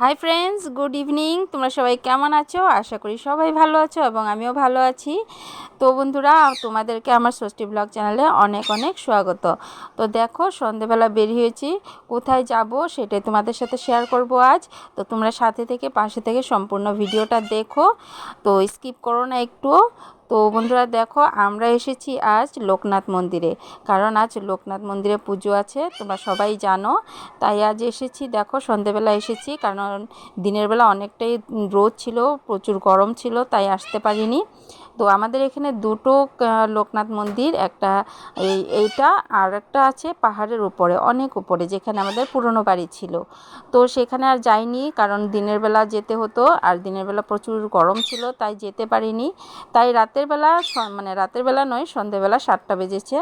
Hi friends good evening তোমরা সবাই কেমন আছো? আশা করি সবাই ভালো আছো এবং আমিও ভালো আছি। তো বন্ধুরা, তোমাদেরকে আমার ষষ্ঠী ব্লগ চ্যানেলে অনেক অনেক স্বাগত। তো দেখো, সন্ধেবেলা বেরিয়েছি কোথায় যাব সেটাই তোমাদের সাথে শেয়ার করব আজ। তো তোমরা সাথে থেকে, পাশে থেকে সম্পূর্ণ ভিডিওটা দেখো। তো স্কিপ করো না একটুও তো বন্ধুরা দেখো, আমরা এসেছি আজ লোকনাথ মন্দিরে। কারণ আজ লোকনাথ মন্দিরে পুজো আছে, তোমরা সবাই জানো। তাই আজ এসেছি, দেখো, সন্ধেবেলা এসেছি। কারণ দিনের বেলা অনেকটাই রোদ ছিল, প্রচুর গরম ছিল, তাই আসতে পারিনি। তো আমাদের এখানে দুটো লোকনাথ মন্দির, একটা এই, এইটা আর একটা আছে পাহাড়ের উপরে, অনেক উপরে, যেখানে আমাদের পুরনো বাড়ি ছিল। তো সেখানে আর যাইনি, কারণ দিনের বেলা যেতে হতো, আর দিনের বেলা প্রচুর গরম ছিল, তাই যেতে পারিনি। তাই রাতের বেলা মানে রাতের বেলা নয়, সন্ধেবেলা সাতটা বেজেছে।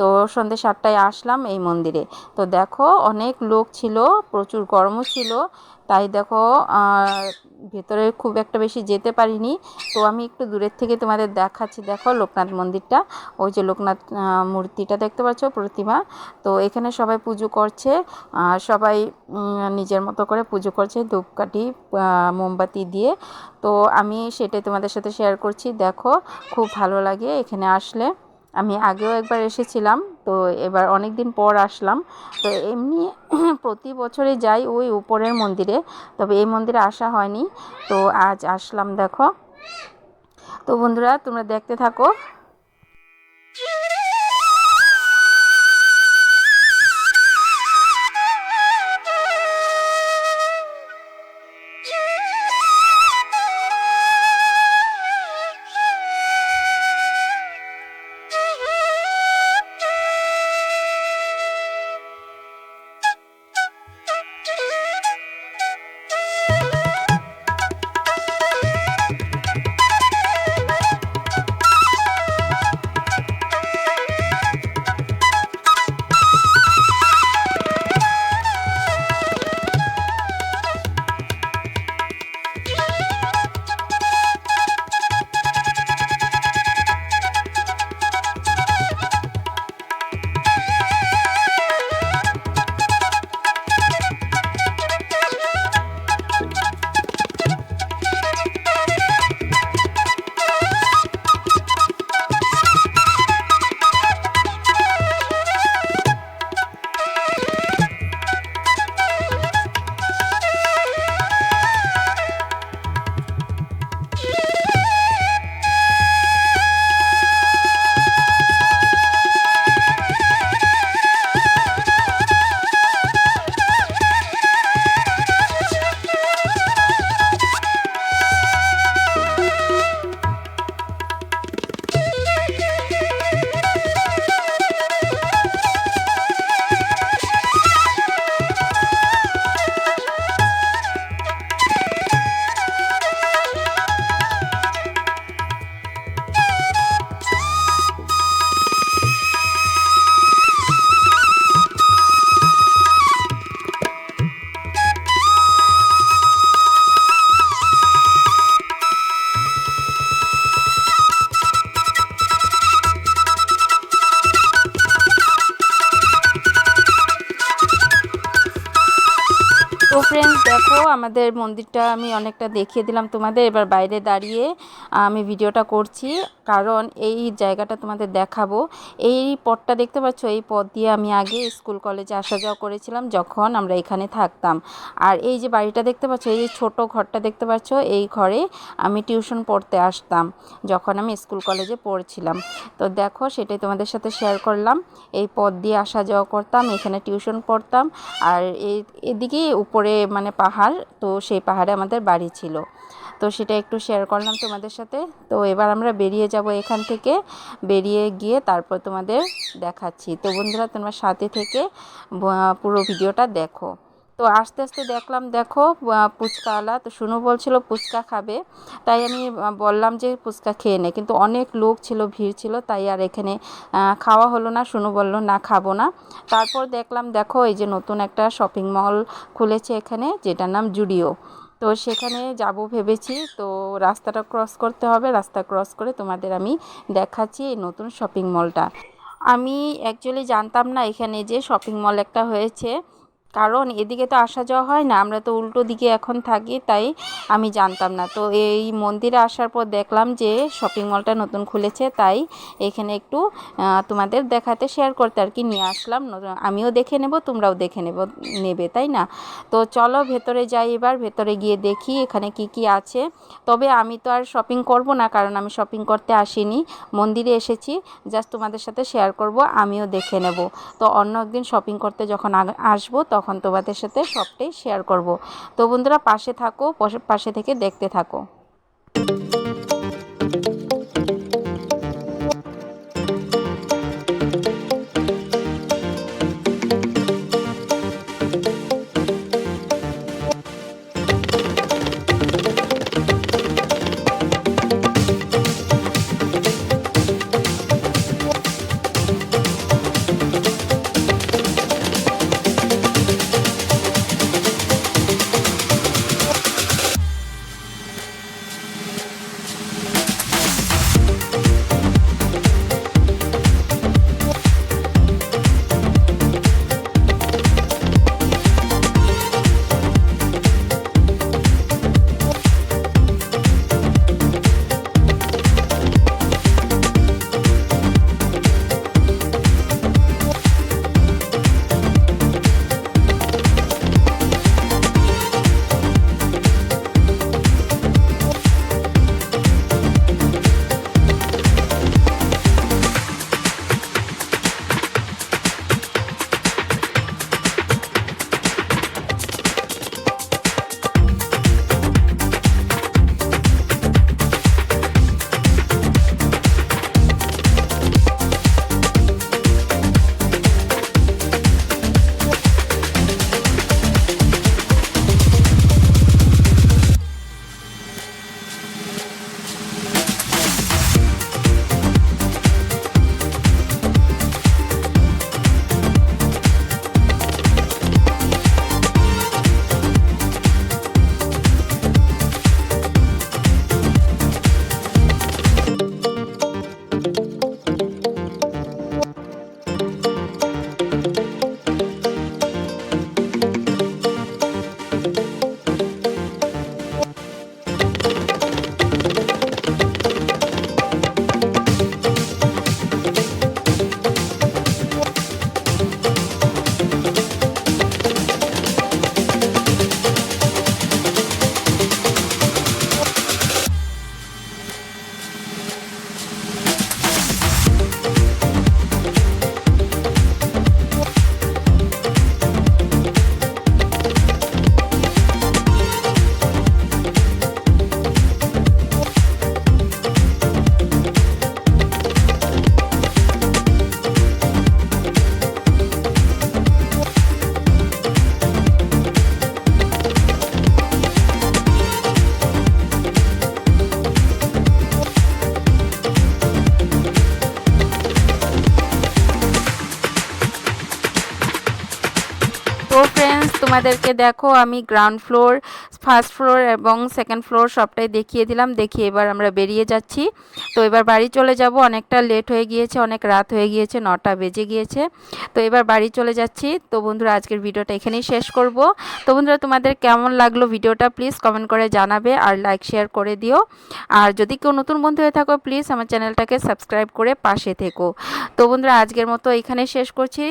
তো সন্ধ্যে সাতটায় আসলাম এই মন্দিরে। তো দেখো অনেক লোক ছিল, প্রচুর গরমও ছিল। তাই দেখো ভেতরে খুব একটা বেশি যেতে পারিনি। তো আমি একটু দূরের থেকে তোমাদের দেখাচ্ছি। দেখো লোকনাথ মন্দিরটা, ওই যে লোকনাথ মূর্তিটা দেখতে পাচ্ছ, প্রতিমা। তো এখানে সবাই পুজো করছে সবাই নিজের মতো করে পুজো করছে ধূপকাঠি মোমবাতি দিয়ে। তো আমি সেটাই তোমাদের সাথে শেয়ার করছি। দেখো, খুব ভালো লাগে এখানে আসলে। আমি আগেও একবার এসেছিলাম, তো এবার অনেক দিন পর আসলাম। তো এমনি প্রতি বছরে যাই ওই উপরের মন্দিরে, তবে এই মন্দিরে আসা হয়নি। তো আজ আসলাম, দেখো। তো বন্ধুরা, তোমরা দেখতে থাকো। তো ফ্রেন্ডস দেখো আমাদের মন্দিরটা আমি অনেকটা দেখিয়ে দিলাম তোমাদের। এবার বাইরে দাঁড়িয়ে আমি ভিডিওটা করছি। কারণ এই জায়গাটা তোমাদের দেখাবো। এই পথটা দেখতে পাচ্ছ? এই পথ দিয়ে আমি আগে স্কুল কলেজে আসা যাওয়া করেছিলাম যখন আমরা এখানে থাকতাম। আর এই যে বাড়িটা দেখতে পাচ্ছ? এই ছোটো ঘরটা দেখতে পাচ্ছ? এই ঘরে আমি টিউশন পড়তে আসতাম যখন আমি স্কুল কলেজে পড়ছিলাম। তো দেখো, সেটাই তোমাদের সাথে শেয়ার করলাম। এই পথ দিয়ে আসা যাওয়া করতাম, এখানে টিউশন পড়তাম। আর এদিকে উপরে মানে পাহাড়, তো সেই পাহাড়ে আমাদের বাড়ি ছিল। তো সেটা একটু শেয়ার করলাম তোমাদের সাথে। তো এবার আমরা বেরিয়ে যাব এখান থেকে। বেরিয়ে গিয়ে তারপর তোমাদের দেখাচ্ছি। তো বন্ধুরা, তোমরা সাথে থেকে পুরো ভিডিওটা দেখো। তো আস্তে আস্তে দেখলাম, দেখো ফুচকাওয়ালা তো শুনু বলছিল ফুচকা খাবে। তাই আমি বললাম যে ফুচকা খেয়ে নে। কিন্তু অনেক লোক ছিল, ভিড় ছিল, তাই আর এখানে খাওয়া হলো না। শুনু বলল, না, খাব না। তারপর দেখলাম, দেখো, এই যে নতুন একটা শপিং মল খুলেছে এখানে, যেটার নাম জুডিও। তো সেখানে যাব ভেবেছি। তো রাস্তাটা ক্রস করতে হবে। রাস্তা ক্রস করে তোমাদের আমি দেখাচ্ছি এই নতুন শপিং মলটা। আমি অ্যাকচুয়ালি জানতাম না এখানে যে শপিং মল একটা হয়েছে। কারণ এদিকে তো আসা যাওয়া হয় না, আমরা তো উল্টো দিকে এখন থাকি, তাই আমি জানতাম না। তো এই মন্দিরে আসার পর দেখলাম যে শপিং মলটা নতুন খুলেছে, তাই এখানে একটু তোমাদের দেখাতে শেয়ার করতে আর কি নিয়ে আসলাম। আমিও দেখে নেব, তোমরাও দেখে নেব, নেবে, তাই না? তো চলো ভেতরে যাই এবার, ভেতরে গিয়ে দেখি এখানে কি কি আছে। তবে আমি তো আর শপিং করব না, কারণ আমি শপিং করতে আসিনি। মন্দিরে এসেছি জাস্ট তোমাদের সাথে শেয়ার করব, আমিও দেখে নেব। তো অন্য একদিন শপিং করতে যখন আসব, তখন তোমাদের সাথে সবটাই শেয়ার করব। তো বন্ধুরা পাশে থাকো পাশে থেকে দেখতে থাকো। তোমাদেরকে দেখো আমি গ্রাউন্ড ফ্লোর ফার্স্ট ফ্লোর এবং সেকেন্ড ফ্লোর সবটাই দেখিয়ে দিলাম, দেখি এবার আমরা বেরিয়ে যাচ্ছি। তো এবার বাড়ি চলে যাব, অনেকটা লেট হয়ে গিয়েছে, অনেক রাত হয়ে গিয়েছে, নটা বেজে গিয়েছে। তো এবার বাড়ি চলে যাচ্ছি। তো বন্ধুরা, আজকের ভিডিওটা এখানেই শেষ করব। তো বন্ধুরা, তোমাদের কেমন লাগল ভিডিওটা প্লিজ কমেন্ট করে জানাবে আর লাইক শেয়ার করে দিও। আর যদি কেউ নতুন বন্ধু হয়ে থাকো, প্লিজ আমার চ্যানেলটাকে সাবস্ক্রাইব করে পাশে থেকো। তো বন্ধুরা, আজকের মতো এখানে শেষ করছি।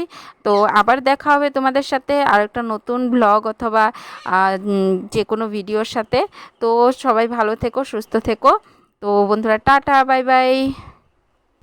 তো আবার দেখা হবে তোমাদের সাথে আর একটা নতুন ব্লগ অথবা যে কোনো ভিডিওর সাথে। তো সবাই ভালো থেকো সুস্থ থেকো। তো বন্ধুরা টাটা বাই বাই।